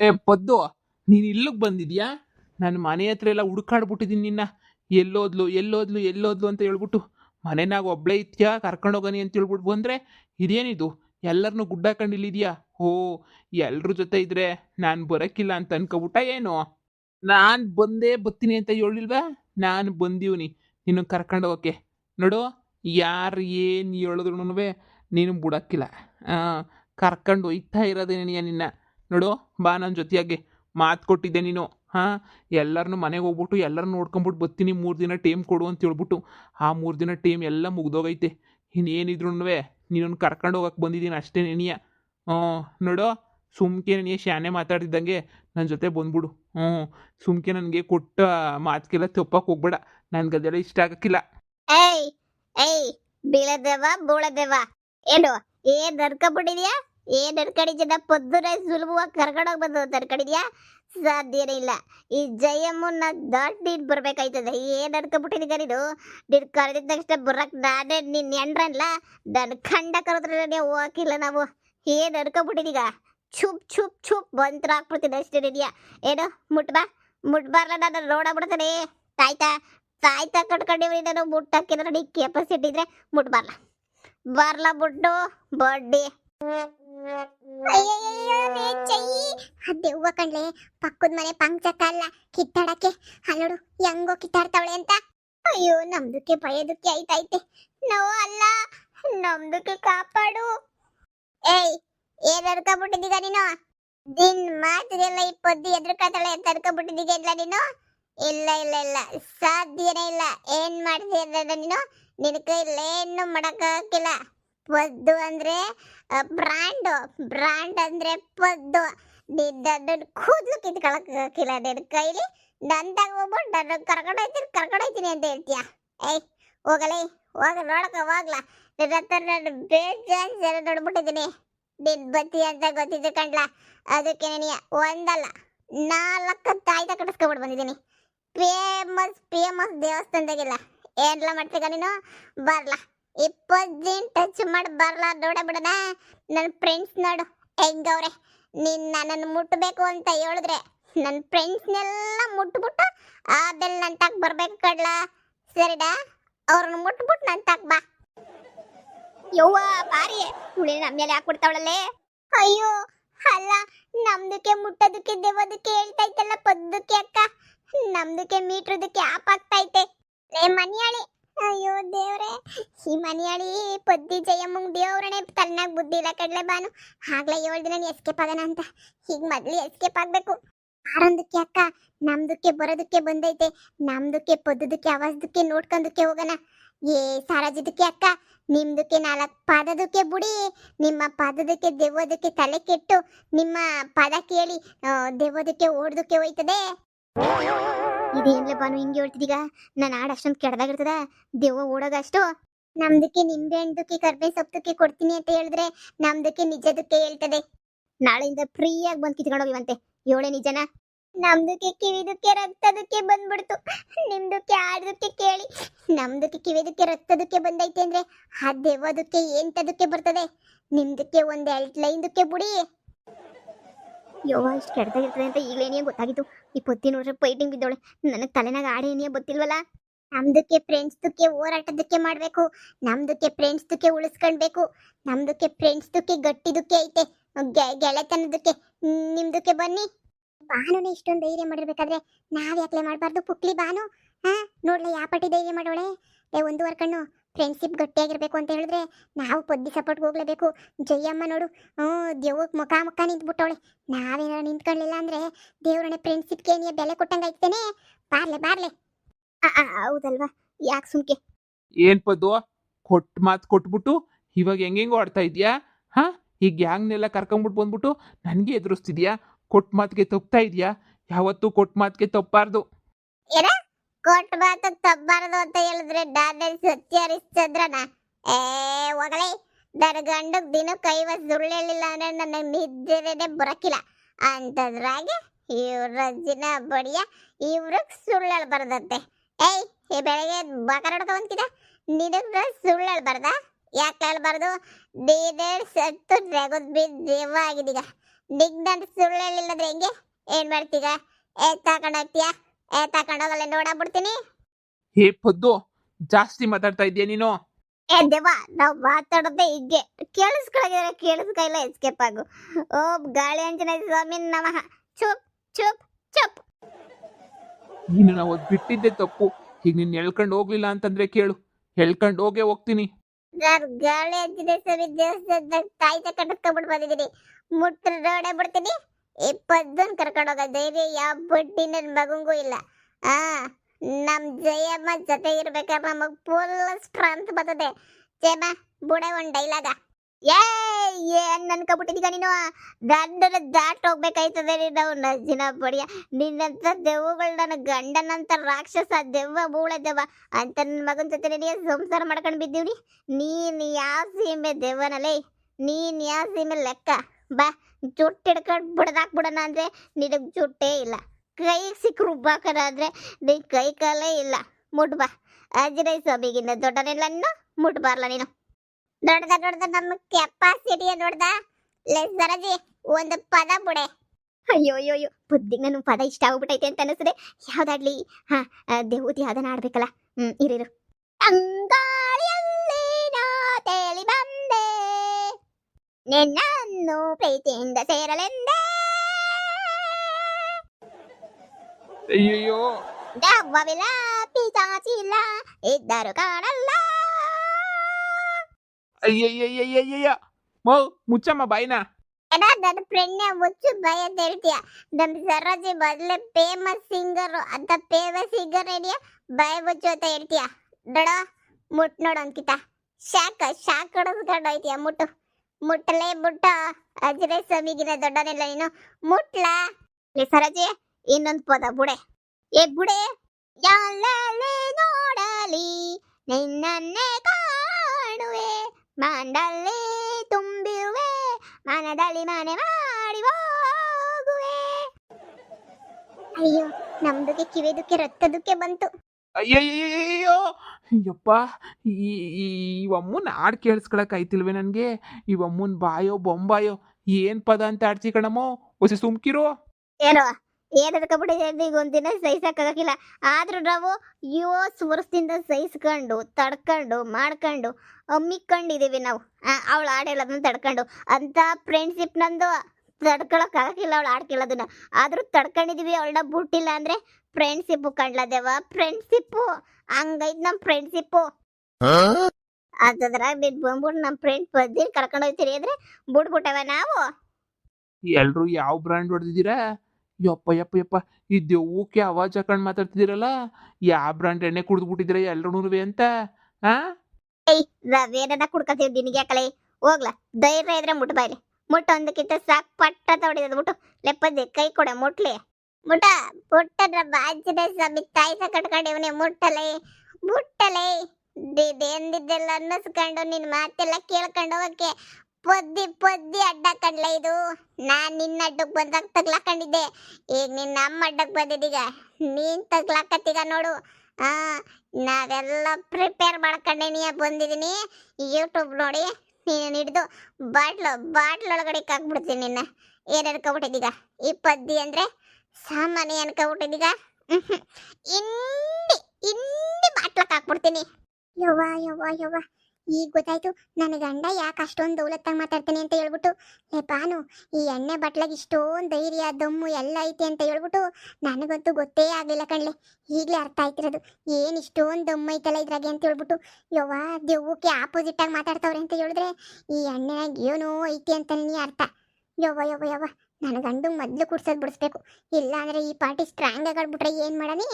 ಏ, ಪದ್ದು, ನೀನು ಇಲ್ಲಿಗೆ ಬಂದಿದ್ಯಾ? ನಾನು ಮನೆ ಹತ್ರ ಎಲ್ಲ ಹುಡ್ಕಾಡ್ಬಿಟ್ಟಿದ್ದೀನಿ ನಿನ್ನ. ಎಲ್ಲೋದ್ಲು ಎಲ್ಲೋದ್ಲು ಎಲ್ಲೋದ್ಲು ಅಂತ ಹೇಳ್ಬಿಟ್ಟು ಮನೆನಾಗ ಒಬ್ಳೆ ಇತ್ಯಾ ಕರ್ಕೊಂಡೋಗನಿ ಅಂತ ಹೇಳ್ಬಿಟ್ಟು ಬಂದರೆ, ಇದೇನಿದು? ಎಲ್ಲರನ್ನೂ ಗುಡ್ಡ ಕಂಡಿಲ್ಲಿದ್ಯಾ ಓ ಎಲ್ರ ಜೊತೆ ಇದ್ರೆ ನಾನು ಬರೋಕ್ಕಿಲ್ಲ ಅಂತ ಅನ್ಕೊಬಿಟ್ಟ ಏನು? ನಾನು ಬಂದೇ ಬತ್ತೀನಿ ಅಂತ ಹೇಳಿಲ್ವಾ ನಾನು ಬಂದೀವ್ನಿ ನಿನ್ನ ಕರ್ಕೊಂಡು ಹೋಗೋಕೆ ನೋಡು, ಯಾರು ಏನು ಹೇಳಿದ್ರು ನೀನು ಬಿಡೋಕ್ಕಿಲ್ಲ. ಕರ್ಕೊಂಡು ಒಯ್ತಾ ಇರೋದೇ ನಿನ್ನ. ನೋಡು, ಬಾ ನನ್ನ ಜೊತೆಯಾಗಿ. ಮಾತು ಕೊಟ್ಟಿದ್ದೆ ನೀನು. ಹಾಂ ಎಲ್ಲರನ್ನೂ ಮನೆಗೆ ಹೋಗ್ಬಿಟ್ಟು ಎಲ್ಲರನ್ನೂ ನೋಡ್ಕೊಂಬಿಟ್ಟು ಬರ್ತೀನಿ. ಮೂರು ದಿನ ಟೈಮ್ ಕೊಡು ಅಂತ ಹೇಳ್ಬಿಟ್ಟು. ಆ ಮೂರು ದಿನ ಟೈಮ್ ಎಲ್ಲ ಮುಗ್ದೋಗೈತೆ. ಇನ್ನೇನಿದ್ರು ನೀನೊಂದು ಕರ್ಕೊಂಡು ಹೋಗಕ್ಕೆ ಬಂದಿದ್ದೀನಿ ಅಷ್ಟೇ ನೆನೆಯ. ಹ್ಞೂ, ನೋಡು, ಸುಮ್ಕೆ ನೀ ಶಾನೆ ಮಾತಾಡ್ತಿದ್ದಂಗೆ ನನ್ನ ಜೊತೆ ಬಂದ್ಬಿಡು. ಹ್ಞೂ, ಸುಮ್ಕೆ ನನಗೆ ಕೊಟ್ಟ ಮಾತಿಗೆಲ್ಲ ತಪ್ಪಕ್ಕೆ ಹೋಗ್ಬೇಡ. ನನಗೆ ಅದೆಲ್ಲ ಇಷ್ಟ ಆಗಕ್ಕಿಲ್ಲ. ಏಯ್ ಏಯ್, ಬೀಳದೇವ, ಬೂಳದೇವ. ಏನು ಏನ್ ನಡ್ಕೊಂಡ್ಬಿಟ್ಟಿದ್ಯಾ ಏನ್ ನಡ್ಕೊಂಡಿದ್ಯ ಪೊದ್ದುನ ಸುಲಭವಾಗಿ ಕರ್ಕೊಂಡೋಗಿ ಬಂದು ನಡ್ಕೊಂಡಿದ್ಯಾ ಸಾಧ್ಯನೇ ಇಲ್ಲ. ಈ ಜಯಮ್ಮನ್ನ ದಾಟಿ ನೀನ್ ಬರ್ಬೇಕಾಯ್ತದೆ. ಏನು ನಡ್ಕೊಂಡ್ಬಿಟ್ಟಿದ್ಯ ನೀನು. ನೀನ್ ಕರೆದಿದ್ದ ತಕ್ಷಣ ಬರಕ್ ನಾನೇ ನಿನ್ ಎಂಡ್ರಲ್ಲ ನನ್ನ ಖಂಡ ಕರೆದ್ರೆ ಹೋಗಿಲ್ಲ ನಾವು. ಏನು ನಡ್ಕೊಂಡ್ಬಿಟ್ಟಿದೀಗ ಚುಪ್ ಚುಪ್ ಚುಪ್ ಬಂತ್ರ ಹಾಕ್ಬಿಡ್ತೀನಿ ಅಷ್ಟೇ ನಿದ್ಯಾ ಏನು ಮುಟ್ಬಾ ಮುಟ್ಬಾರ್ಲ ನಾನು ನೋಡಬಿಡ್ತಾನೆ ತಾಯ್ತಾ? ತಾಯ್ತಾ ಕಟ್ಕೊಂಡಿವ್ರಿ ನಾನು ಮುಟ್ಟಕ್ಕಿದ್ರೆ ನೀ ಕೆಪಾಸಿಟಿ ಇದ್ರೆ ಮುಟ್ಬಾರ್ಲ ಬರ್ಲ ಮುಟ್ಟು. ಬಡ್ಡಿ. ದೆವ್ವ ಕಣ್ಲೆ, ಪಕ್ಕದ ಮನೆ ಪಂಕ್ಚಕ್ಕ ಅಲ್ಲ, ಕಿತ್ತಾಡಕ್ಕೆ. ಅಲ್ಲೋಡು ಹೆಂಗೋ ಕಿತ್ತಾಡ್ತಾವಳೆ ಅಂತ. ಅಯ್ಯೋ, ನಮ್ದಕ್ಕೆ ಭಯದಕ್ಕೆ ಆಯ್ತೈತೆ ನೋ ಅಲ್ಲ, ನಮ್ದಕ್ಕೆ ಕಾಪಾಡು. ಏಯ್, ಏನ್ ಅರ್ಕೊಂಡ್ಬಿಟ್ಟಿದೀಗ ನೀನು? ದಿನ್ ಈ ಪದ್ದಿ ಎದ್ರಕಾತಾಳೆ ಅಂತ ಅರ್ಕೊಂಡ್ಬಿಟ್ಟಿದೀಗ ಇಲ್ಲ ನೀನು? ಇಲ್ಲ ಇಲ್ಲ ಇಲ್ಲ, ಸಾಧ್ಯನೇ ಇಲ್ಲ. ಏನ್ ಮಾಡ್ತೀಯ ನೀನು ನಿನ್? ಕೈಲಿ ಏನು ಮಾಡಕ್ಕಾಗಿಲ್ಲ ಪದ್ದು ಅಂದ್ರೆ ಬ್ರ್ಯಾಂಡು ಬ್ರ್ಯಾಂಡ್ ಅಂದ್ರೆ ಪದ್ದು. ನಿನ್ನ ಕೂದಲು ಕಿತ್ಕೊಳಕ್ ನಿನ್ನ ನಿನ್ ಕೈಲಿ. ನಂದಾಗ ಹೋಗ್ಬಿಟ್ಟು ನನ್ನ ಕರ್ಕೊಂಡು ಹೋಯ್ತೀನಿ ಕರ್ಕೊಂಡು ಹೋಯ್ತೀನಿ ಅಂತ ಹೇಳ್ತೀಯ? ಏಯ್, ಹೋಗಲಿ ಹೋಗ ನೋಡಕ ಹೋಗ್ಲಾ. ನಿನ್ನ ಹತ್ರ ನಾನು ಬೇಜಾನ್ ಜನ ನೋಡ್ಬಿಟ್ಟಿದ್ದೀನಿ. ನಿನ್ ಬತ್ತಿ ಅಂತ ಗೊತ್ತಿದ್ದು ಕಂಡ್ಲ ಅದಕ್ಕೆ ನನಗೆ ಒಂದಲ್ಲ, ನಾಲ್ಕು ತಾಯ್ದ ಕಟ್ಟಿಸ್ಕೊಬಿಟ್ಟು ಬಂದಿದ್ದೀನಿ. ಫೇಮಸ್ ಫೇಮಸ್ ದೇವಸ್ಥಾನದಾಗಿಲ್ಲ. ಏನ್ಲ ಮಾಡ್ತೀಗ ನೀನು? ಬರ್ಲ. ಇಪ್ಪತ್ತು ದಿನ ಟಚ್ ಮಾಡಿ ಬರ್ಲಾ ನೋಡ ಬಿಡದ ನನ್ನ ಫ್ರೆಂಡ್ಸ್ ನೋಡು. ಹೆಂಗವ್ರೆ? ನೀನ್ ನನ್ನನ್ನು ಮುಟ್ಟಬೇಕು ಅಂತ ಹೇಳಿದ್ರೆ ನನ್ನ ಫ್ರೆಂಡ್ಸ್ನೆಲ್ಲ ಮುಟ್ಬಿಟ್ಟು ಆಮೇಲೆ ನನ್ನ ತಾಕ್ ಬರ್ಬೇಕು ಕಡ್ಲ. ಸರಿಡಾ ಅವ್ರನ್ನ ಮುಟ್ಬಿಟ್ಟು ನನ್ನ ತಾಕ್ ಬಾ. ಯವ್ವ ಬಾರಿ. ಹುಳಿ ನಮ್ಮ ಮೇಲೆ ಹಾಕ್ಬಿಡ್ತಾವಳಲ್ಲೇ. ಅಯ್ಯೋ ಅಲ್ಲ ನಮ್ದಕ್ಕೆ ಮುಟ್ಟೋದಕ್ಕೆ ದೇವದಕ್ಕೆ ಹೇಳ್ತಾ ಇತ್ತಲ್ಲ ಪದ್ದಕ್ಕೆ ಅಕ್ಕ. ನಮ್ದಕ್ಕೆ ಮೀಟ್ರದಕ್ಕೆ ಆಪ್ ಆಗ್ತೈತೆ ಲೇ ಮನಿಯಾಳಿ. ಅಯ್ಯೋ ದೇವ್ರೆ ಈ ಮನಿಯಾಳಿ ಪದ್ದಿ ಜಯಮ್ಮಂಗ್ ದೇವ್ರನೆ ತನ್ನಾಗ ಬುದ್ಧಿ ಇಲ್ಲ ಕಡ್ಲೆ ಬಾನು. ಆಗ್ಲೇ ಏಳು ದಿನ ಎಸ್ಕೇಪ್ ಆಗನ ಅಂತ. ಈಗ ಮೊದ್ಲು ಎಸ್ಕೇಪ್ ಆಗ್ಬೇಕು. ಆರೊಂದಕ್ಕೆ ಅಕ್ಕ, ನಮ್ದಕ್ಕೆ ಬರೋದಕ್ಕೆ ಬಂದೈತೆ. ನಮ್ದಕ್ಕೆ ಪದ್ದದಕ್ಕೆ, ಆವಾಜದಕ್ಕೆ ನೋಡ್ಕೊಂಡಕ್ಕೆ ಹೋಗೋಣ ಏ ಸಾರಾಜದಕ್ಕೆ ಅಕ್ಕ, ನಿಮ್ದಕ್ಕೆ ನಾಲ್ಕು ಪಾದದಕ್ಕೆ ಬುಡಿ. ನಿಮ್ಮ ಪಾದದಕ್ಕೆ, ದೆವ್ವದಕ್ಕೆ ತಲೆ ಕೆಟ್ಟು, ನಿಮ್ಮ ಪದ ಕೇಳಿ ದೆವ್ವದಕ್ಕೆ ಓಡ್ದಕ್ಕೆ ಹೋಯ್ತದೆ. ಇದೇನ್ಲೆ ಬಾನು ಹಿಂಗೆ ಹೇಳ್ತಿದೀಗ ನಾನು ಹಾಡು ಅಷ್ಟೊಂದು ಕೆಡ್ದಾಗಿರ್ತದ. ದೇವ ಓಡೋದಷ್ಟು ನಮ್ದಕ್ಕೆ ನಿಂಬೆ ಹಣ್ಣುಕ್ಕೆ ಕರ್ಬೇ ಸೊಪ್ಪಕ್ಕೆ ಕೊಡ್ತೀನಿ ಅಂತ ಹೇಳಿದ್ರೆ ನಮ್ದಕ್ಕೆ ನಿಜದಕ್ಕೆ ಹೇಳ್ತದೆ. ನಾಳೆಯಿಂದ ಫ್ರೀಯಾಗಿ ಬಂದು ಕಿತ್ಕೊಂಡೋಗಿವಂತೆ ಏಳೆ ನಿಜನ? ನಮ್ದಕ್ಕೆ ಕಿವಿದಕ್ಕೆ, ರಕ್ತದಕ್ಕೆ ಬಂದ್ಬಿಡ್ತು. ನಿಮ್ದಕ್ಕೆ ಆಡದಕ್ಕೆ ಕೇಳಿ. ನಮ್ದಕ್ಕೆ ಕಿವಿದಕ್ಕೆ, ರಕ್ತದಕ್ಕೆ ಬಂದೈತೆ ಅಂದ್ರೆ ಆ ದೆವ್ವದಕ್ಕೆ ಎಂತದಕ್ಕೆ ಬರ್ತದೆ? ನಿಮ್ದಕ್ಕೆ ಒಂದ್ ಎರಡು ಲೈನ್ದಕ್ಕೆ ಬುಡಿ. ಯವ್ವ, ಇಷ್ಟು ಕೆಡ್ದಾಗಿರ್ತದೆ ಅಂತ ಈಗಲೇನೇ ಗೊತ್ತಾಗಿತ್ತು. ಈ ಪೊತ್ತಿ ನೋಡ್ರೆ ಫೈಟಿಂಗ್ ಬಿದ್ದವಳೆ. ನನಗೆ ತಲೆನಾಗ ಆಡೇನೇ ಗೊತ್ತಿಲ್ವಲ್ಲ? ನಮ್ದಕ್ಕೆ ಫ್ರೆಂಡ್ಸ್ದಕ್ಕೆ ಹೋರಾಟದಕ್ಕೆ ಮಾಡಬೇಕು. ನಮ್ದಕ್ಕೆ ಫ್ರೆಂಡ್ಸ್ದಕ್ಕೆ ಉಳಿಸ್ಕೊಳ್ಬೇಕು ನಮ್ದಕ್ಕೆ ಫ್ರೆಂಡ್ಸ್ದಕ್ಕೆ ಗಟ್ಟಿದಕ್ಕೆ ಐತೆ. ಗೆಳೆತನದಕ್ಕೆ, ನಿಮ್ದಕ್ಕೆ ಬನ್ನಿ. ಬಾನುನೇ ಇಷ್ಟೊಂದು ಧೈರ್ಯ ಮಾಡಿರ್ಬೇಕಾದ್ರೆ ನಾವ್ ಯಾಕೆ ಮಾಡಬಾರ್ದು, ಪುಕ್ಲಿ ಬಾನು ಹಾ? ನೋಡ್ಲೆ ಯಾವ ಪಟ್ಟಿ ಧೈರ್ಯ ಮಾಡೋಳೆ? ಏ, ಒಂದೂವರೆ ಕಣ್ಣು. ಫ್ರೆಂಡ್ಶಿಪ್ ಗಟ್ಟಿಯಾಗಿರ್ಬೇಕು ಅಂತ ಹೇಳಿದ್ರೆ ನಾವು ಪದ್ದಿ ಸಪೋರ್ಟ್ಗೆ ಹೋಗ್ಲೇಬೇಕು. ಜಯಮ್ಮ ನೋಡು ಹ್ಞೂ ದೇವಕ್ಕೆ ಮುಖ ಮುಖ ನಿಂತ್ಬಿಟ್ಟವಳೆ. ನಾವೇನಾರು ನಿಂತ್ಕೊಳ್ಳಿಲ್ಲ ಅಂದ್ರೆ ದೇವರಣೆ ಫ್ರೆಂಡ್ಶಿಪ್ಗೆ ನೀ ಬೆಲೆ ಕೊಟ್ಟಂಗಾಯ್ತೇನೆ ಬಾರ್ಲೆ ಬಾರ್ಲೆ. ಹೌದಲ್ವಾ? ಯಾಕೆ ಸುಮ್ಕೆ? ಏನು ಪದ್ದು ಕೊಟ್ಟು ಮಾತು ಕೊಟ್ಬಿಟ್ಟು ಇವಾಗ ಹೆಂಗೆಂಗೋ ಆಡ್ತಾ ಇದೆಯಾ? ಹಾಂ? ಈ ಗ್ಯಾಂಗ್ನೆಲ್ಲ ಕರ್ಕೊಂಬಿಟ್ಟು ಬಂದ್ಬಿಟ್ಟು ನನಗೆ ಎದುರಿಸ್ತಿದ್ಯಾ? ಕೊಟ್ಟು ಮಾತಿಗೆ ತಪ್ತಾ ಇದೆಯಾ? ಯಾವತ್ತೂ ಕೊಟ್ಟು ಮಾತಿಗೆ ತಪ್ಪಾರ್ದು. ಕೊಟ್ಟ ಮಾತು ತಬ್ಬಾರದು ಅಂತ ಹೇಳಿದ್ರೆ ನಾನೇ ಸತ್ಯ ಹರಿಶ್ಚಂದ್ರನ ಏ ಹೋಗಲೇ ನನ್ನ ಗಂಡು ದಿನ ಕೈವ ಸುಳ್ಳು ಹೇಳಿಲ್ಲ ಅಂದ್ರೆ ನನಗೆ ನಿದ್ದೆನೇ ಬರಕಿಲ್ಲ. ಅಂತದ್ರಾಗೆ ಇವ್ರ ದಿನ ಬಡಿಯ ಇವ್ರಿಗೆ ಸುಳ್ಳು ಹೇಳ್ಬಾರ್ದಂತೆ ಏಯ್, ಈ ಬೆಳಗ್ಗೆ ಬಕರಾಡ್ಕ ಅಂತಿದ ನಿನಗ ಸುಳ್ಳು ಹೇಳ್ಬಾರ್ದ ಯಾಕೆ ಹೇಳ್ಬಾರ್ದು ನೀನೇ ಸತ್ತು ನೆಗದ್ ಬಿದ್ದು ದೇವ ಆಗಿದೀಗ ದಿಗ್ದಂತ ಸುಳ್ಳು ಹೇಳಿಲ್ಲದ್ರೆ ಹೆಂಗೆ? ಏನ್ ಮಾಡ್ತೀಗ? ಏ ತಕೊಂಡ್ ಹೋಗ್ತೀಯಾ ಏ ತಕೊಂಡೋಗಲ್ಲ ನೋಡಾಬಿಡ್ತೀನಿ ಹೇ ಪದ್ದು ಜಾಸ್ತಿ ಮಾತಾಡ್ತಾ ಇದೀಯ ನೀನು? ಏ ದೇವ ನಾವು ಮಾತಾಡೋದೇ ಹೀಗೆ. ಕೇಳಿಸ್ಕೊಳಗಿದ್ರೆ ಕೇಳಿಸ್ಕೊಲ್ಲ ಎಸ್ಕೇಪ್ ಆಗು. ಓ ಗಾಳಿ ಅಂಜನ ಸ್ವಾಮಿ ನಮಃ. ಚುಪ್ ಚುಪ್ ಚುಪ್. ನೀನು ನಾವು ಅದ್ ಬಿಟ್ಟಿದ್ದೆ ತಪ್ಪು. ಈಗ ನೀನು ಎಳ್ಕೊಂಡು ಹೋಗ್ಲಿಲ್ಲ ಅಂತಂದ್ರೆ ಕೇಳು. ಎಳ್ಕೊಂಡು ಹೋಗೇ ಹೋಗ್ತೀನಿ. ಸರ್ ಗಾಳಿ ಅಂಜನೇಯ ಸ್ವಾಮಿ ದೇವಸ್ಥಾನದಾಗ ತಾಯಿ ಕಟ್ಟಿಸ್ಕೊಂಡ್ಬಿಟ್ಟು ಬಂದಿದ್ದೀನಿ. ಮುಟ್ಟ ನೋಡೇ ಬಿಡ್ತೀನಿ. ಇಪ್ಪತ್ತೊಂದು ಕರ್ಕೊಂಡು ಹೋಗ, ಧೈರ್ಯ, ಯಾವ ಬಡ್ಡಿ ನನ್ನ ಮಗಂಗೂ ಇಲ್ಲ. ಆ, ನಮ್ ಜಯಮ್ಮ ಜೊತೆ ಇರ್ಬೇಕಾದ್ರೆ ನಮಗ್ ಫುಲ್ ಸ್ಟ್ರೆಂತ್ ಬರ್ತದೆ. ಜಯಮ್ಮ, ಬುಡೆ ಒಂದ್ ಡೈಲಾಗ ಏ ಏನ್ ಅನ್ಕೊಬಿಟ್ಟಿದೀಗ ನೀನು? ಗಂಡನ ದಾಟ್ ಹೋಗ್ಬೇಕಾಯ್ತದೆ ನಾವು ನಜ್ಜಿನ ಬಡಿಯ. ನಿನ್ನಂತ ದೆವ್ವಗಳು ನನ್ನ ಗಂಡನಂತ ರಾಕ್ಷಸ, ದೆವ್ವ ಬೂಳ ದೆವ್ವ ಅಂತ ನನ್ನ ಮಗನ ಜೊತೆ ನೀ ಸಂಸಾರ ಮಾಡ್ಕೊಂಡು ಬಿದ್ದೀವಿ ನೀನ್ ಯಾವ ಸೀಮೆ ದೆವ್ವನಲ್ಲೇ? ನೀನ್ ಯಾವ ಸೀಮೆ ಲೆಕ್ಕ? ಬಾ. ಜುಟ್ಟು ಹಿಡ್ಕೊಂಡು ಬಿಡದಾಕ್ಬಿಡೋಣ ಅಂದ್ರೆ ನಿನಗೆ ಜುಟ್ಟೇ ಇಲ್ಲ. ಕೈಗೆ ಸಿಕ್ಕ ರುಬ್ಬಾಕನ ಅಂದ್ರೆ ನಿನ್ ಕೈ ಕಾಲೇ ಇಲ್ಲ. ಮುಟ್ಬಾ ಆಂಜನೇಯ ಸ್ವಾಮಿಗಿನ್ನ ದೊಡ್ಡನೆಲ್ಲ ಮುಟ್ಬಾರ್ಲ ನೀನು. ದೊಡ್ಡದ ದೊಡ್ಡದ ನಮ್ಮ ಕೆಪಾಸಿಟಿ ನೋಡ್ದ? ಲೆಸ್ ಸರಜಿ, ಒಂದು ಪದ ಬುಡೆ. ಅಯ್ಯೋ ಅಯ್ಯೋ ಅಯ್ಯೋ ಬುದ್ಧಿಗೆ ನನ್ನ ಪದ ಇಷ್ಟ ಆಗ್ಬಿಟ್ಟೈತೆ ಅಂತ ಅನಿಸ್ತದೆ ಯಾವ್ದಾಡ್ಲಿ ಹಾ ದೇವತಿ ಯಾವ್ದನ ಆಡ್ಬೇಕಲ್ಲ? ಹ್ಮ್, ಇರಿರು. ಅಂಗಾಳಿಯಲ್ಲಿ ನಾ ತೇಲಿ ಬಂದೆ. ನಿನ್ನನ್ನು ಪ್ರೀತಿಯಿಂದ ಸೇರಲೆಂದೇ ಅಯ್ಯಯ್ಯೋ ದೆವ್ವವಿಲ್ಲ ಪಿಚಾಚಿಲ್ಲ ಇದ್ದರು ಕಾಣಲ್ಲ ಅಯ್ಯಯ್ಯಯ್ಯಯ್ಯಯ್ಯ ಮೋ ಮುಚ್ಚಮ್ಮ ಬಾಯ್ನ ಏನ ನನ್ನ ಫ್ರೆಂಡ್ನ ಮುಚ್ಚು ಭಯ ಅಂತ ಹೇಳ್ತೀಯ ನಮ್ ಸರೋಜಿ ಮೊದ್ಲೇ ಫೇಮಸ್ ಸಿಂಗರ್ ಅಂತ ಫೇಮಸ್ ಸಿಂಗರ್ ಏನಿಯ ಭಯ ಮುಚ್ಚು ಅಂತ ಹೇಳ್ತೀಯ ನೋಡ ಮುಟ್ ನೋಡು ಅಂಕಿತ ಶಾಕ್ ಶಾಕ್ ಹೊಡೆಸ್ಕೊಂಡು ಹೋಯ್ತೀಯ ಮುಟ್ಟು ಮುಟ್ಟಲೇ ಮುಟ್ಟ. ಅಜ್ರೆ ಸಮಿಗಿನ ದೊಡ್ಡನೆಲ್ಲ ನೀನು. ಮುಟ್ಲ. ಲೇ ಸರೋಜಿ, ಇನ್ನೊಂದು ಪದ ಬುಡೆ. ಏ ಬುಡೆ. ಎಲ್ಲೆಲ್ಲಿ ನೋಡಲಿ, ನಿನ್ನನ್ನೇ ಕಾಣುವೆ. ಮಂಡಲ್ಲಿ ತುಂಬಿರುವೆ. ಮನದಲ್ಲಿ ಮನೆ ಮಾಡಿ ಹೋಗುವೆ. ಅಯ್ಯೋ, ನಮ್ದುಕ್ಕೆ ಕಿವಿದುಕ್ಕೆ, ರಕ್ತದುಕ್ಕೆ ಬಂತು. ಅಯ್ಯಯ್ಯಯ್ಯೋ ಯಪ್ಪ, ಈ ಈ ಅಮ್ಮನ ಹಾಡು ಕೇಳಿಸ್ಕೊಳಕ್ ಆಯ್ತಿಲ್ವೇ ನನಗೆ? ಇವಮ್ಮನ ಬಾಯೋ, ಬೊಂಬಾಯೋ, ಏನ್ ಪದ ಅಂತ ಆಡ್ಸಿ ಕಣಮ್ಮೋ? ಹೊಸ ಸುಮ್ಕಿರೋ? ಏನೋ ಏನದಕ್ಬಿಟ್ಟಿದೆ ಈಗ ಒಂದಿನ ಸಹಿಸಕ್ಕಾಗಿಲ್ಲ ಆದ್ರೂ ನಾವು ಯುವ ವರ್ಷದಿಂದ ಸಹಿಸ್ಕೊಂಡು, ತಡ್ಕೊಂಡು, ಮಾಡ್ಕೊಂಡು, ಅಮ್ಮಿಕೊಂಡಿದೀವಿ ನಾವು. ಅವಳು ಆಡೇಳೋದನ್ನ ತಡ್ಕೊಂಡು. ಅಂತ ಫ್ರೆಂಡ್ಶಿಪ್ ನಂದು ತಡ್ಕೊಳಕ್ ಆಗಕ್ಕಿಲ್ಲ ಅವಳು ಹಾಡ್ ಕೇಳೋದನ್ನ. ಆದ್ರೂ ತಡ್ಕೊಂಡಿದೀವಿ, ಅವಳನ್ನ ಬಿಟ್ಟಿಲ್ಲ ಅಂದ್ರೆ ಫ್ರೆಂಡ್ಶಿಪ್ ಕಂಡ್ಲದೇವ ಫ್ರೆಂಡ್ಶಿಪ್ಪು ಹಂಗೈತ್ ನಮ್ ಫ್ರೆಂಡ್ಶಿಪ್ಪು ಅದ್ರಾಗ ಬಿದ್ ಬಂದ್ಬಿಟ್ಟು ನಮ್ ಫ್ರೆಂಡ್ ಬದ್ದಿ ಕರ್ಕೊಂಡ್ ಹೋಗ್ತೀರಿ ಅಂದ್ರೆ ಬಿಟ್ಬಿಟ್ಟವ ನಾವು. ಎಲ್ರು ಯಾವ ಬ್ರ್ಯಾಂಡ್ ಹೊಡೆದಿದ್ದೀರಾ ಯಪ್ಪ ಯಪ್ಪ ಯಪ್ಪ ಈ ದೆವ್ವಕ್ಕೆ ಅವಾಜ್ ಹಾಕೊಂಡು ಮಾತಾಡ್ತಿದ್ದೀರಲ್ಲ ಯಾವ ಬ್ರ್ಯಾಂಡ್ ಎಣ್ಣೆ ಕುಡಿದ್ಬಿಟ್ಟಿದ್ದೀರ ಎಲ್ರೂ ಅಂತ ಆ? ಕುಡ್ಕೊತೀವಿ ದಿನಗೆ ಯಾಕಲೆ ಹೋಗ್ಲ ಧೈರ್ಯ ಇದ್ರೆ ಮುಟ್ಬಾಯ್ಲಿ. ಮುಟ್ಟ ಒಂದಕ್ಕಿಂತ ಸಾಕ್ ಪಟ್ಟ ತೊಡಿದ್ ಮುಟ್ಟು ಲೆಪ್ಪದ್ದೆ ಕೈ ಕೊಡ ಮುಟ್ಲಿ. ಮುಟ ಪುಟ್ಟದ್ರ ಬಾಜಿನ ಸಬಿ ತಾಯ್ಸ ಇವನೇ ಮುಟ್ಟಲೆ ಮುಟ್ಟಲೆ. ಅನ್ನಿಸ್ಕೊಂಡು ನಿನ್ ಮಾತೆಲ್ಲ ಕೇಳ್ಕೊಂಡು ಹೋಗಕ್ಕೆ ಪೊದ್ದಿ ಪೊದ್ದಿ ಅಡ್ಡ ಕಂಡ್ಲೆ ಇದು. ನಾನ್ ನಿನ್ನ ಅಡ್ಡಕ್ ಬಂದಾಗ ತಗ್ಲಾಕೊಂಡಿದ್ದೆ. ಈಗ ನಿನ್ನ ನಮ್ಮ ಅಡ್ಡಕ್ ಬಂದಿದ್ದೀಗ ನೀನ್ ತಗ್ಲಾಕತ್ತೀಗ ನೋಡು. ಆ, ನಾವೆಲ್ಲ ಪ್ರಿಪೇರ್ ಮಾಡ್ಕೊಂಡೇನಿ ಬಂದಿದ್ದೀನಿ ಯೂಟ್ಯೂಬ್ ನೋಡಿ ನೀನು ಹಿಡಿದು ಬಾಟ್ಲು ಬಾಟ್ಲ್ ಒಳಗಡೆ ಹಾಕ್ಬಿಡ್ತೀನಿ ನಿನ್ನ. ಏನೇನು ಅನ್ಕೊಬಿಟ್ಟಿದ್ದೀಗ ಈ ಪದ್ದಿ ಅಂದರೆ ಸಾಮಾನ್ಯ ಅನ್ಕೊಬಿಟ್ಟಿದ್ದೀಗ ಮ್ಹ್ಮ್. ಇಂಡಿ ಇಂಡಿ ಬಾಟ್ಲಕ್ಕೆ ಹಾಕ್ಬಿಡ್ತೀನಿ. ಯವ್ವ ಯವ್ವ ಯವ್ವ. ಈಗ ಗೊತ್ತಾಯ್ತು ನನ್ನ ಗಂಡ ಯಾಕೆ ಅಷ್ಟೊಂದು ದೌಲತ್ತಾಗಿ ಮಾತಾಡ್ತಾನೆ ಅಂತ ಹೇಳ್ಬಿಟ್ಟು, ಏ ಪಾನು ಈ ಎಣ್ಣೆ ಬಟ್ಲಾಗ ಇಷ್ಟೊಂದು ಧೈರ್ಯ, ದಮ್ಮು ಎಲ್ಲ ಐತಿ ಅಂತ ಹೇಳ್ಬಿಟ್ಟು ನನಗಂತೂ ಗೊತ್ತೇ ಆಗಲಿಲ್ಲ ಕಣ್ಲೆ. ಈಗಲೇ ಅರ್ಥ ಆಯ್ತಿರೋದು. ಏನು ಇಷ್ಟೊಂದು ದಮ್ಮು ಐತಲ್ಲ ಇದ್ರಾಗೆ ಅಂತ ಹೇಳ್ಬಿಟ್ಟು, ಯವ್ವ, ದೆವ್ವಕ್ಕೆ ಆಪೋಸಿಟ್ ಆಗಿ ಮಾತಾಡ್ತಾವ್ರೆ ಅಂತ ಹೇಳಿದ್ರೆ, ಈ ಎಣ್ಣೆನಾಗ ಏನೋ ಐತಿ ಅಂತ ನೀ ಅರ್ಥ. ಯವ್ವ ಯವ್ವ ಯವ್ವ ನನ್ನ ಗಂಡು ಮೊದ್ಲು ಕುಡ್ಸೋದು ಬಿಡಿಸ್ಬೇಕು. ಇಲ್ಲ ಅಂದ್ರೆ ಈ ಪಾರ್ಟಿ ಸ್ಟ್ರಾಂಗ್ ಆಗ್ಬಿಟ್ರೆ ಏನ್ ಮಾಡನಿ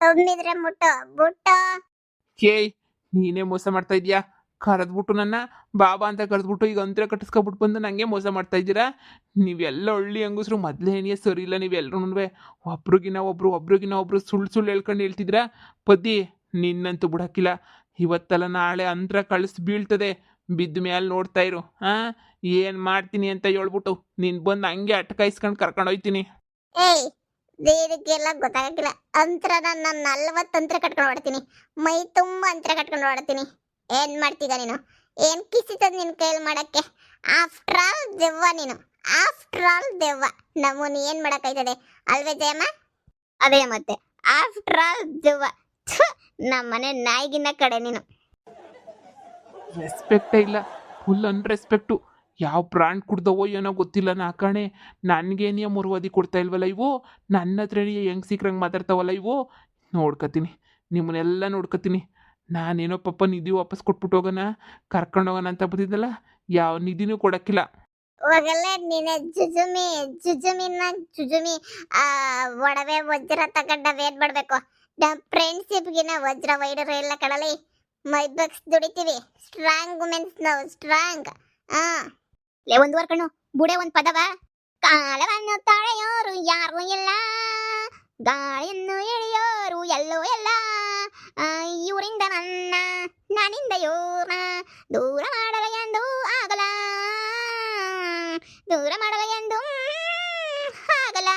ಒಮ್ಮಿದ್ರೆ ಮುಟ್ಟ, ಬುಟ್ಟ. ನೀನೇ ಮೋಸ ಮಾಡ್ತಾ ಇದೀಯಾ ಕರೆದ್ಬಿಟ್ಟು ನನ್ನ, ಬಾಬಾ ಅಂತ ಕರೆದ್ಬಿಟ್ಟು ಈಗ ಅಂತರ ಕಟ್ಟಿಸ್ಕೊಬಿಟ್ಟು ಬಂದು ನನಗೆ ಮೋಸ ಮಾಡ್ತಾ ಇದ್ದೀರಾ? ನೀವೆಲ್ಲ ಒಳ್ಳೆ ಹಂಗಸ್ರು, ಮೊದಲೇ ಏನೇ ಸರಿ ಇಲ್ಲ ನೀವೆಲ್ಲರೂ ಒಬ್ರಿಗಿನ ಒಬ್ರು ಒಬ್ರಿಗಿನ ಒಬ್ರು ಸುಳ್ಳು ಸುಳ್ಳು ಹೇಳ್ಕೊಂಡು ಹೇಳ್ತಿದ್ರಾ ಪದ್ದಿ ನಿನ್ನಂತೂ ಬಿಡಕ್ಕಿಲ್ಲ. ಇವತ್ತಲ್ಲ ನಾಳೆ ಅಂತರ ಕಳಿಸ್ ಬೀಳ್ತದೆ. ಬಿದ್ದ ಮೇಲೆ ನೋಡ್ತಾ ಇರು. ಹಾ? ಏನು ಮಾಡ್ತೀನಿ ಅಂತ ಹೇಳ್ಬಿಟ್ಟು ನೀನು ಬಂದು ಹಂಗೆ ಅಟ್ಕಾಯಿಸ್ಕೊಂಡು ಕರ್ಕೊಂಡು ಹೋಯ್ತೀನಿ. ಏಯ್ ಇದಕ್ಕೆಲ್ಲ ಗೊತ್ತಾಗಕ್ಕಿಲ್ಲ ಅಂತ್ರ ನಾನು ನಲ್ವತ್ತು ಅಂತ್ರ ಕಟ್ಕೊಂಡು ಓಡ್ತೀನಿ ಮೈ ತುಂಬ ಅಂತ್ರ ಕಟ್ಕೊಂಡು ಓಡ್ತೀನಿ ಏನ್ ಮಾಡ್ತೀಗ ನೀನು? ಏನ್ ಕಿಸಿತದ ನಿನ್ ಕೈಯಲ್ಲಿ ಮಾಡಕ್ಕೆ? ಆಫ್ಟರ್ ಆಲ್ ದೆವ್ವ ನೀನು. ಆಫ್ಟರ್ ಆಲ್ ದೆವ್ವ. ನಮ್ಮನ್ನ ಏನ್ ಮಾಡಕ್ಕಾಯ್ತದೆ ಅಲ್ವೇ ಜಯಮ್ಮ? ಅದೇ ಮತ್ತೆ. ಆಫ್ಟರ್ ಆಲ್ ದೆವ್ವ. ನಮ್ಮ ಮನೆ ಕಡೆ ನೀನು. ರೆಸ್ಪೆಕ್ಟೇ ಇಲ್ಲ. ಫುಲ್ ಅನ್ರೆಸ್ಪೆಕ್ಟು ಯಾವ ಬ್ರ್ಯಾಂಡ್ ಕುಡ್ದವೋ ಏನೋ ಗೊತ್ತಿಲ್ಲ ನಾ ಕಣೆ. ನನಗೇನೇ ಮುರುವಾದಿ ಕೊಡ್ತಾ ಇಲ್ವಲ್ಲ ಇವು? ನನ್ನ ಹತ್ರನೇ ಹೆಂಗ್ ಸಿಕ್ರಂಗೆ ಮಾತಾಡ್ತಾವಲ್ಲ ಇವು? ನೋಡ್ಕೊತೀನಿ. ನಿಮ್ಮನ್ನೆಲ್ಲ ನೋಡ್ಕೊತೀನಿ. ನಾನೇನೋ ಪಾಪ ನಿಧಿ ವಾಪಸ್ ಕೊಟ್ಬಿಟ್ಟು ಹೋಗೋಣ, ಕರ್ಕೊಂಡು ಹೋಗೋಣ ಅಂತ ಬಂದಿದ್ದಲ್ಲ, ಯಾವ ನಿಧಿನೂ ಕೊಡಕ್ಕಿಲ್ಲ. ಹೋಗಲ್ಲ, ನೀನೆ ಜುಜುಮಿ, ಜುಜುಮಿನ ಜುಜುಮಿ ಒಡವೆ ವಜ್ರ ತಗೊಂಡ ಏನ್ ಮಾಡ್ಬೇಕು. ಫ್ರೆಂಡ್ಶಿಪ್ಗಿನ ವಜ್ರ ವೈಡರು ಎಲ್ಲ ಕಡಲಿ ಮೈ ಬಗ್ಸ್ ದುಡಿತೀವಿ ಸ್ಟ್ರಾಂಗ್ ವುಮೆನ್ಸ್ ನಾವು ಸ್ಟ್ರಾಂಗ್ ಆ ಲೇ, ಒಂದು ಕಣ್ಣು. ಬುಡೆ ಒಂದು ಪದವ. ಕಾಲವನ್ನು ತಳೆಯೋರು ಯಾರು ಇಲ್ಲ. ಗಾಳಿಯನ್ನು ಎಳೆಯೋರು ಎಲ್ಲೋ ಎಲ್ಲ ಇವರಿಂದ ನನ್ನ ನಾನಿಂದ ಇವ್ರನ್ನ ದೂರ ಮಾಡಲ ಎಂದು ಆಗಲ ದೂರ ಮಾಡಲ ಎಂದು ಆಗಲ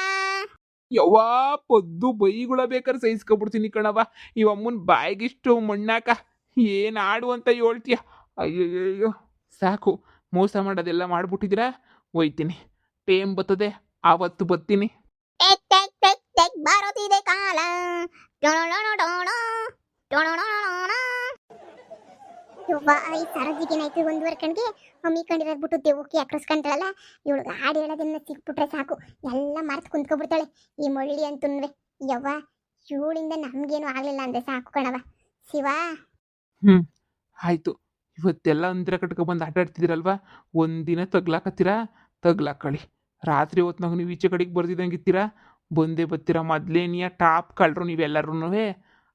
ಯವ್ವಾ, ಪೊದ್ದು ಬೈಗುಳ ಬೇಕಾದ್ರೆ ಸಹಿಸ್ಕೊಬಿಡ್ತೀನಿ ಕಣವ ಇವಮ್ಮನ ಬಾಯಿಗಿಷ್ಟು ಮಣ್ಣಾಕ. ಏನು ಆಡು ಅಂತ ಹೇಳ್ತೀಯ? ಅಯ್ಯಯ್ಯೋ ಸಾಕು. ಮೋಸ ಮಾಡೋದೆಲ್ಲ ಮಾಡ್ಬಿಟ್ಟಿದ್ದೀರಾ? ಒಯ್ತೀನಿ ಟೇಮ್ ಬತ್ತದೆ ಆವತ್ತು ಬರ್ತೀನಿ. ಬರುತ್ತಿದೆ ಕಾಲ. ಸರೋಜಿಗೇನಾಯ್ತು ಒಂದೂವರೆ ಕಣ್ಗೆ ಹಮ್ಮಿಕೊಂಡಿರೋದು ಬಿಟ್ಟು ದೇವಕ್ಕೆ ಅಕ್ರಸ್ಕೊಂತಾಳಲ್ಲ ಇವಳಿಗೆ ಹಾಡು ಹೇಳೋದನ್ನ ಸಿಕ್ಬಿಟ್ರೆ ಸಾಕು. ಎಲ್ಲ ಮರ್ತು ಕುಂತ್ಕೊಬಿಡ್ತಾಳೆ. ಈ ಮೊಳ್ಳಿ ಅಂತಂದ್ರೆ ಯವ್ವ, ಇವಳಿಂದ ನಮ್ಗೇನು ಆಗ್ಲಿಲ್ಲ ಅಂದ್ರೆ ಸಾಕು ಕಣವ ಶಿವ ಆಯಿತು. ಇವತ್ತೆಲ್ಲ ಅಂದ್ರ ಕಟ್ಕೊ ಬಂದು ಆಡ್ತಿದ್ದೀರಲ್ವಾ ಒಂದಿನ ತಗ್ಲಾಕತ್ತೀರಾ? ತಗ್ಲಾಕಳಿ. ರಾತ್ರಿ ಹೊತ್ನಾಗ ನೀವು ಈಚೆ ಕಡೆಗೆ ಬರ್ದಿದ್ದಂಗಿತ್ತೀರಾ ಬಂದೇ ಬತ್ತೀರಾ ಮೊದ್ಲೇನಿಯ ಟಾಪ್ ಕಳ್ರು ನೀವೆಲ್ಲರೂ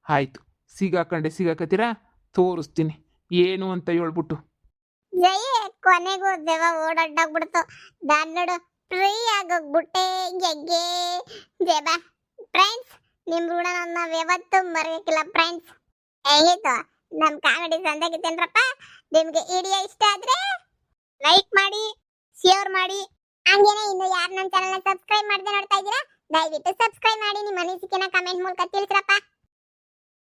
ಆಯಿತು. ಸಿಗಾಕಂಡೆ ಸಿಗಾಕತ್ತೀರಾ? ತೋರಿಸ್ತೀನಿ. ಏನು ಅಂತ ಹೇಳ್ಬಿಟ್ಟು. ಜಯ ಕೊನೆಗೂ ದೇವ ಓಡಾಡ್ಬಿಡ್ತು ನಾನ್ ನೋಡು ಫ್ರೀ ಆಗೋಗ್ಬಿಟ್ಟೆ. ಗೆಗ್ಗೆ ದೇವ ಫ್ರೆಂಡ್ಸ್ ನಿಮ್ಮ ಋಣ ನನ್ನ ಯಾವತ್ತೂ ಮರೆಯಕ್ಕಿಲ್ಲ ಫ್ರೆಂಡ್ಸ್ ಹೇಗಿತ್ತು ನಮ್ ಕಾಮಿಡಿ ಸಂದಾಗಿದ್ದೇನ್ರಪ್ಪ? ನಿಮ್ಗೆ ವಿಡಿಯೋ ಇಷ್ಟ ಆದ್ರೆ ಲೈಕ್ ಮಾಡಿ ಶೇರ್ ಮಾಡಿ. ಹಂಗೇನೆ ಇನ್ನು ಯಾರು ನನ್ನ ಚಾನಲ್ನ ಸಬ್ಸ್ಕ್ರೈಬ್ ಮಾಡದೆ ನೋಡ್ತಾ ಇದ್ದೀರಾ, ದಯವಿಟ್ಟು ಸಬ್ಸ್ಕ್ರೈಬ್ ಮಾಡಿ. ನಿಮ್ಮ ಅನಿಸಿಕೆನ ಕಮೆಂಟ್ ಮೂಲಕ ತಿಳಿಸ್ರಪ್ಪ.